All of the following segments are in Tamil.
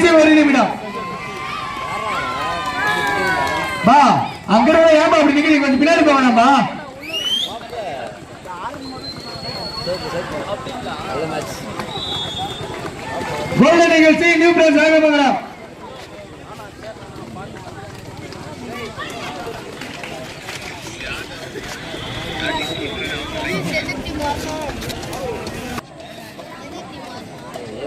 கடைசி ஒரு நிமிடம். பா அங்க ஏன்பா அப்படி நிக்கிறீங்க கொஞ்சம் பின்னாடி போக வேணாம்பா. கோல்டன் நிகழ்ச்சி நியூ பிரான்ஸ் ராகமங்கலம் கௌதம் ஆனால் ஒரு நாள் போனோம் கூட போன நாள் ஞாபகம் இல்லை. எல்லாம்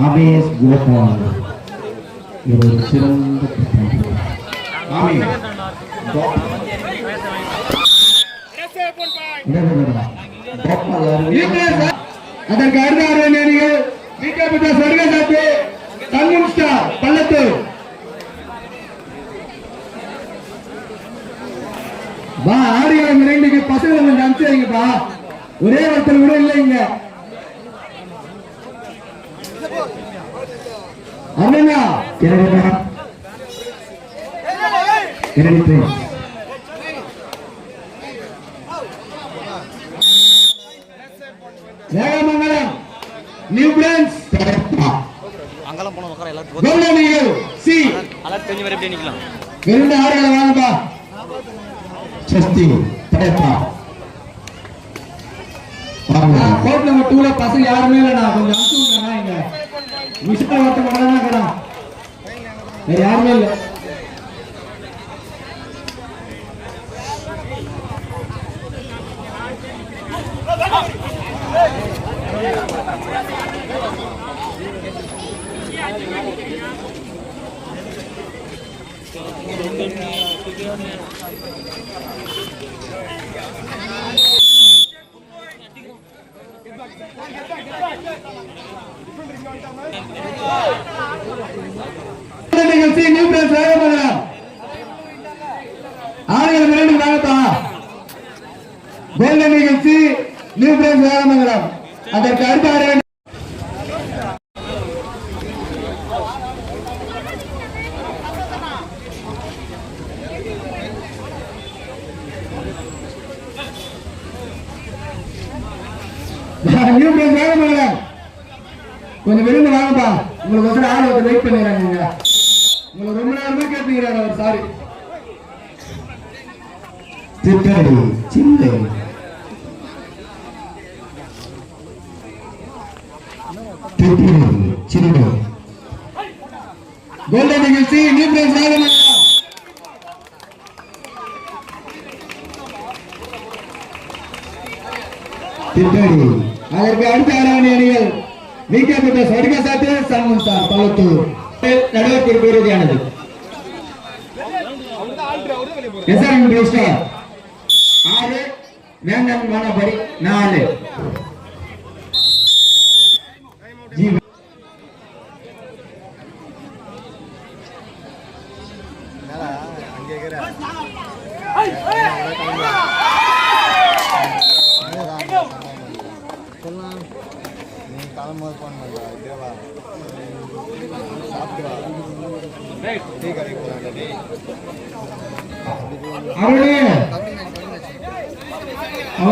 அபேஸ் கோபால் இவர் ஒரு சிறந்த அதற்கு அடுத்த ஆடியார்கள் விகே புத்த சடுக ஸ்டார் வா இரண்டுக்கு பசங்களை கொஞ்சம் அனுப்பிச்சு வைங்கப்பா ஒரே ஒருத்தர் கூட இல்லை இங்க அண்ணா இரண்டு இரண்டு வேகமங்கலம் நியூ பிரான்ஸ் அங்கெல்லாம் போன உட்கார எல்லாத்துக்கும் கவுண்டனிகள் சி அலர்ட் தெரிஞ்ச வரை எப்படி நிற்கலாம் இரண்டு ஆடுகளை வாங்கப்பா. சஸ்தி வாங்க. கோட் நம்பர் டூல பசங்க யாருமே இல்லைண்ணா. கொஞ்சம் அனுப்பிச்சு இங்க ಮಿಸ್ತಾವತ್ತು ಮಾಡೋಣ ಕಣ ಯಾರ ಮೇಲೆ Thank you. அதற்கு அடுத்த கொஞ்சம் வெளியில வாங்கப்பா. உங்களுக்கு வந்து ஆள் வந்து வெயிட் பண்ணிடுறாங்க இங்க. உங்களை ரொம்ப நேரமா கேட்டுக்கிறாரு அவர் சாரி திருக்கடி சிந்தை. திருப்பதி சிறுவர் கோல்டன் நிகழ்ச்சி நியூ பிரைஸ் ராகமங்கலம் அதற்கு அடுத்த ஆறாவணி அணிகள் நீக்கப்பட்ட சொர்க்க சாத்து சண்முன் சார் பள்ளத்தூர் நடுவர் குறிப்பு இறுதியானது எஸ்ஆர்எம் ஆறு வேந்தன் வானபடி நாலு. இருக்கிற சொல்லலாம் நீ கிளம்பும்போது ஃபோன் பண்ணுறா தேவா சாப்பிட்டு வா டீ கடைக்கு போகலாம் டீ அருணே. ஓ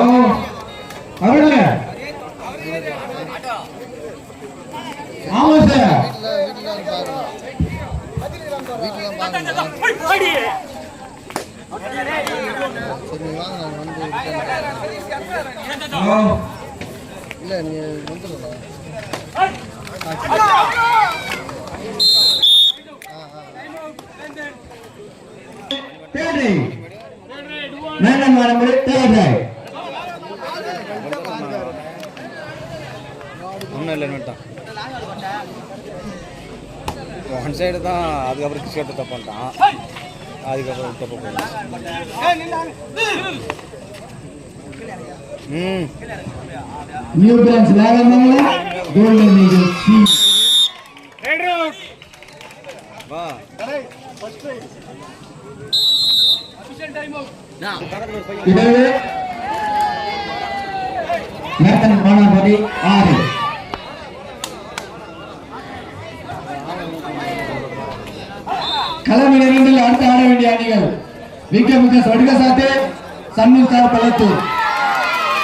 அருணே. ஆமா சார். வீட்டில் பாருங்க சரி வாங்க வந்து இல்லை நீங்கள் வந்துடுறா. ஒன்றும் இல்லை ஒன் சைடு தான் அதுக்கப்புறம் கிரிக்கெட் தப்பு பண்ணிட்டான். அதுக்கப்புறம் தப்பு போயிடும் ம் நியூ பிரான்ச் வேகமாங்களா கோல்டன் ஈகிள் சி வா இடது மேட்டன் மானாபடி ஆறு களம் இரண்டில் அடுத்து ஆட வேண்டிய அணிகள். மிக்க மிக்க சொடுக சாத்தே சன்னு சார் பள்ளத்தூர்.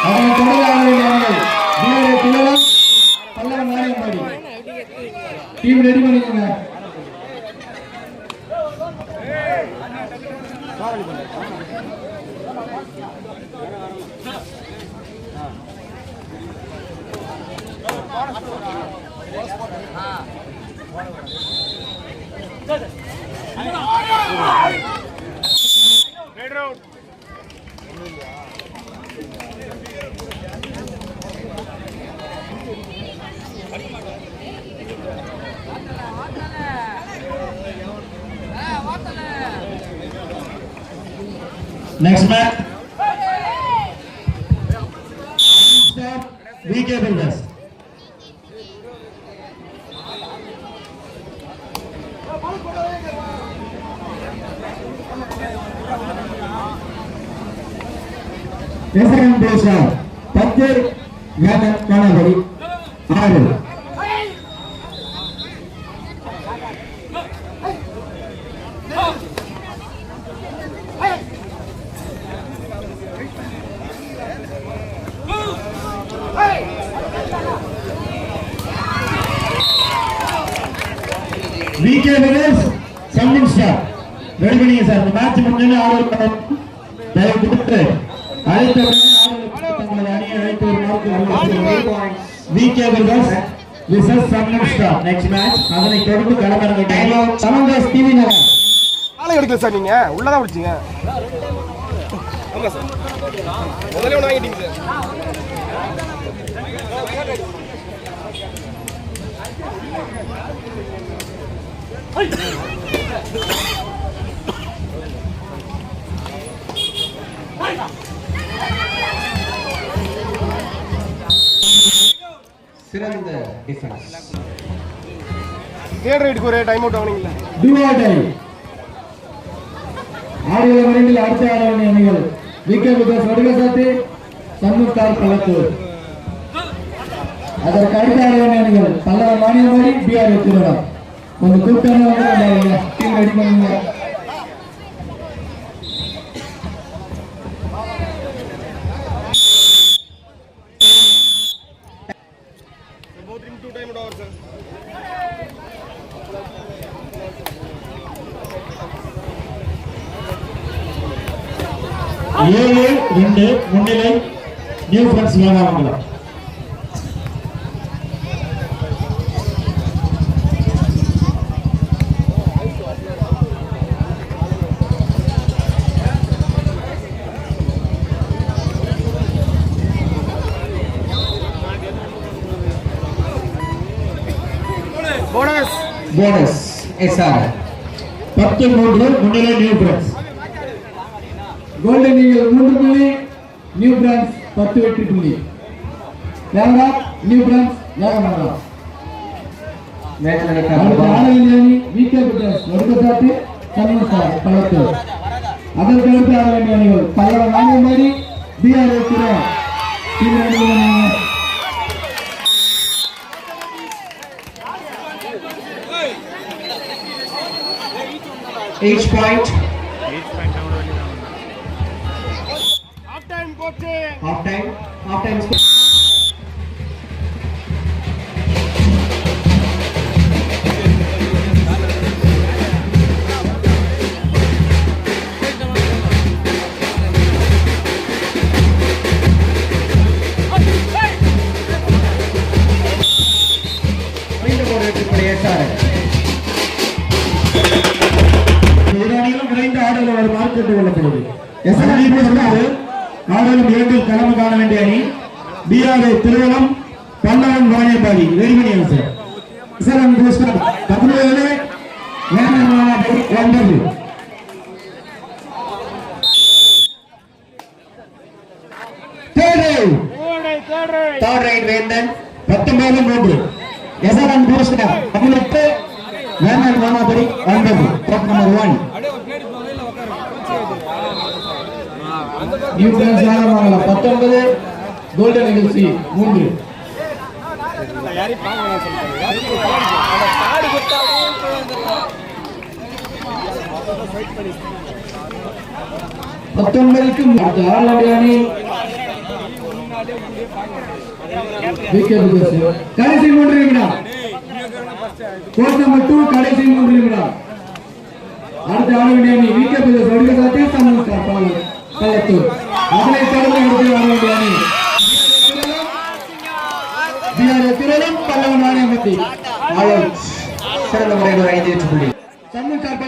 அவரை தொடர்ந்து ஆட வேண்டிய அணிகள். வீரரை திலகம் பல்லவ நாயகம்பாடி டீம் ரெடி பண்ணிக்கோங்க. Next man. Stop. We can build பேஷா பத்து வேதன் கணபதி ஆறு. விகே வினர்ஸ் சம்மிங் ஸ்டார் ரெடி பண்ணிங்க சார் இந்த மேட்ச் முடிஞ்சோன்னு ஆர்டர் தயவு கொடுத்து எடுக்கல சார் நீங்க. உள்ளதான் பிடிச்சிங்க ஆமா சார் முதல்ல ஒன்று வாங்கிட்டீங்க சார் சிறந்த டிஃபென்ஸ் தேர்ட் ரைட்டுக்கு ஒரு டைம் அவுட் வாங்கினீங்களா டுவாடை ஆடிய மரண்டில் அடுத்த ஆட வேண்டிய அணிகள். விகே விகாஸ் வடுகசாத்தி சண்முத்தார் பள்ளத்தூர் அதற்கு அடுத்த ஆட வேண்டிய அணிகள். பல்லவ மானியமாடி பிஆர் திருவிழா கொஞ்சம் கூப்பிட்டாங்க டீம் ரெடி பண்ணுங்க both team two time out over sir ஏழு ரெண்டு முன்னிலை new friends Velamangalam bonus bonus SR பத்து மூன்று முன்னிலை நியூ பிரான்ஸ் கோல்டன் ஈகிள் மூன்று புள்ளி நியூ பிரான்ஸ் பத்து வெற்றி புள்ளி. வேகரா நியூ பிரான்ஸ் வேகமாகா அடுத்த ஆடவேண்டிய அணி விகே பிட்டர்ஸ் ஒடுக்கசாத்தி சண்முகசார் பள்ளத்தூர் அதற்கு அடுத்து ஆட வேண்டிய அணிகள் பல்லவ நாங்கமாடி பிஆர் வைக்கிறோம் ரெடி பண்ணுங்க Each point. Half time half time ஒரு விரைந்து ஆடுகள் வருமாறு கேட்டுக் கொள்ளப்படுவது எஸ்எல்டி ஆடுகளும் இரண்டில் களம் காண வேண்டிய அணி பிஆர்ஏ திருவள்ளம் பல்லவன் வாணியபாடி ரெடிமணி சார் எஸ்எல்எம் பூஸ்டர் பதினேழு ஒன்பது தேர்ட் ரைட் வேந்தன் பத்தொன்பது மூன்று. எசரன் பூஸ்டர் பதினெட்டு வேந்தன் வானாபடி ஒன்பது number one new friends Nagamangalam பத்தொன்பது கோல்டன் நிகழ்ச்சி மூன்று. பத்தொன்பதுக்கு அடுத்த அணி. கடைசி மூன்று நிமிடம் கோட் நம்பர் டூ கடைசி மூன்று நிமிடம் அடுத்த ஆளுநர் வேண்டிய அணி விக்கெட் ஒடுக்க சாத்தி சமன் பள்ளத்தூர் அவனை தொடர்ந்து அடுத்து வேண்டிய அணி. பல்லவன் சிறந்த முறையில் ஐந்து வெற்றி புள்ளி சண்முகார்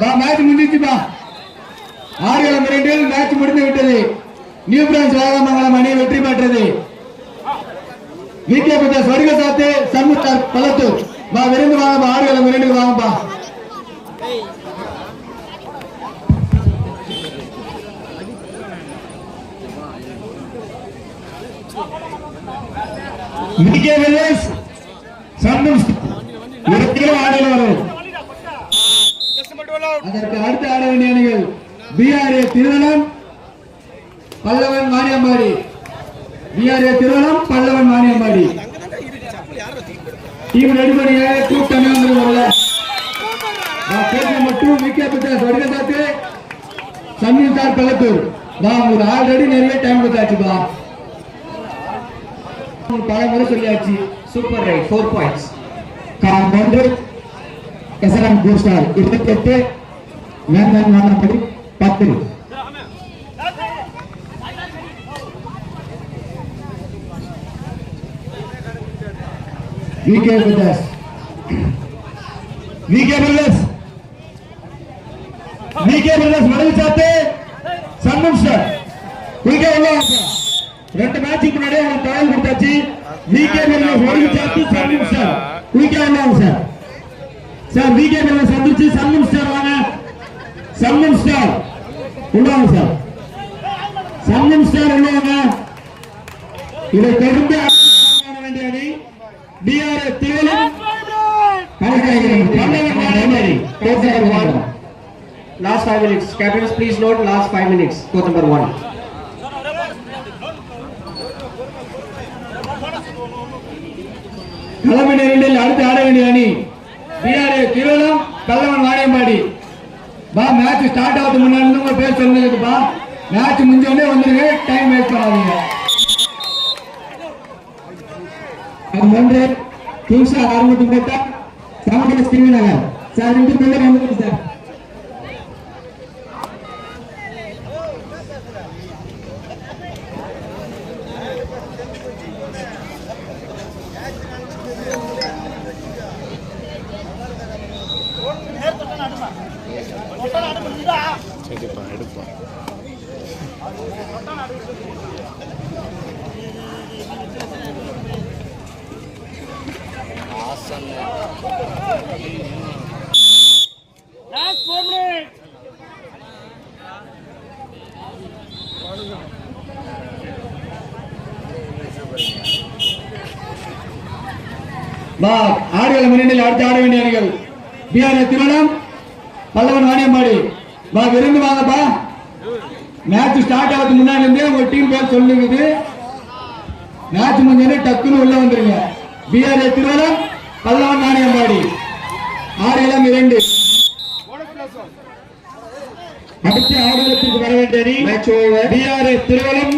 பா மேட்ச் முடிஞ்சிச்சு பா ஆறுகளம் இரண்டில் மேட்ச் முடிந்து விட்டது. நியூ பிரான்ஸ் வேகமங்கலம் அணி வெற்றி பெற்றது. விகே பத்த சாத்து சண்முகார் பள்ளத்தூர் பா விருந்து வாங்கப்பா ஆறு ஆறுகளம் இரண்டுக்கு வாங்கப்பா விகே வில்லேஜ் சந்தோஷ் இரத்திலும் ஆடியில் வரும். அதற்கு ஆட வேண்டிய அணிகள் PRA Thiruvallam Pallavan Vaniyambadi PRA Thiruvallam Pallavan Vaniyambadi team ready பண்ணிங்க கூட்டமே வந்துருவாங்க மட்டும் விக்கெட் பெற்ற சொர்க்க சாத்து சார் பள்ளத்தூர். பா உங்களுக்கு ஆல்ரெடி நிறைய டைம் கொடுத்தாச்சுப்பா பல முறை சொல்லியாச்சு சூப்பர் ரைட் ஃபோர் பாயிண்ட்ஸ் கால் ஒன்று எஸ்எல்எம் பூஸ்டார் இருபத்தி எட்டு வேந்தன் வானப்படி பத்து VK brothers VK brothers VK brothers வலது சாத்து சன்னம் சார் விகே உள்ள வாங்க. ரெண்டு மேட்சுக்கு முன்னாடி அவங்க தகவல் கொடுத்தாச்சு. விகே பிரதர்ஸ் ஒழுங்கு சேர்த்து சன்னம் சார் விகே உள்ள சார். சார் விகே பிரதர்ஸ் சந்திச்சு சன்னம் சார் வாங்க. சன்னம் ஸ்டார் உள்ள சார். சன்னம் ஸ்டார் உள்ள இதை தொடர்ந்து ஆட வேண்டிய அணி TR Thiruvallam Last five minutes. Captains, please note last five minutes. Court number one. கிளம்பி நேரில் அடுத்து ஆட வேண்டிய அணி பிஆர்ஏ திருவள்ளம் கல்லவன் வாணியம்பாடி. பா மேட்ச் ஸ்டார்ட் ஆகுது முன்னாடி உங்க பேர் சொல்லுங்கப்பா மேட்ச் முடிஞ்சோடனே வந்துருங்க டைம் வேஸ்ட் பண்ணாதீங்க. அது ஒன்று கிங்ஸா அறுநூத்தி போட்டா சமக்கல ஸ்ரீ சார் ரெண்டு பேரும் வந்துருக்கு சார். ஆடுகள முன்னிலையில் அடுத்து ஆட வேண்டிய அணிகள். திருவள்ளம் பல்லவன் வாணியம்பாடி. பா விருந்து வாங்கப்பா. மேட்ச் ஸ்டார்ட் ஆகிறதுக்கு முன்னாடி இருந்தே உங்க டீம் பேர் சொல்லுங்குது. மேட்ச் முடிஞ்சோடனே டக்குன்னு உள்ள வந்துருங்க. பிஆர்ஏ திருவள்ளம் பல்லவன் வாணியம்பாடி. ஆறு இளம் இரண்டு. அடுத்த ஆடுகளத்திற்கு வர வேண்டிய அணி பிஆர்எஸ் திருவலம்